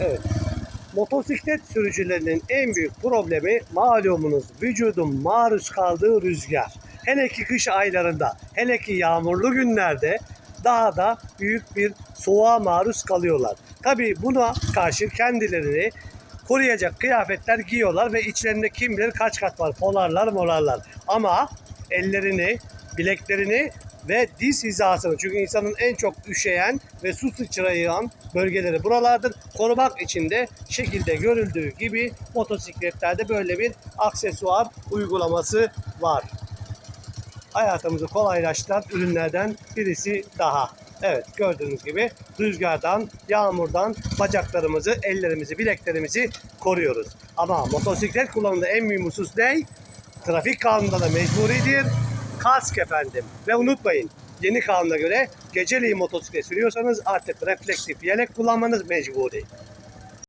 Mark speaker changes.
Speaker 1: Evet. Motosiklet sürücülerinin en büyük problemi malumunuz vücudun maruz kaldığı rüzgar. Hele ki kış aylarında, hele ki yağmurlu günlerde daha da büyük bir soğuğa maruz kalıyorlar. Tabii buna karşı kendilerini koruyacak kıyafetler giyiyorlar ve içlerinde kim bilir kaç kat var polarlar molarlar. Ama ellerini, bileklerini ve diz hizasını çünkü insanın en çok üşeyen ve su sıçrayan bölgeleri buralardır. Korumak için de şekilde görüldüğü gibi motosikletlerde böyle bir aksesuar uygulaması var. Hayatımızı kolaylaştıran ürünlerden birisi daha. Evet gördüğünüz gibi rüzgardan, yağmurdan bacaklarımızı, ellerimizi, bileklerimizi koruyoruz. Ama motosiklet kullanımında en mühim husus ne? Trafik kanununda da mecburidir. Kask efendim. Ve unutmayın yeni kanuna göre geceliğin motosiklet sürüyorsanız artık refleksif yelek kullanmanız mecburi.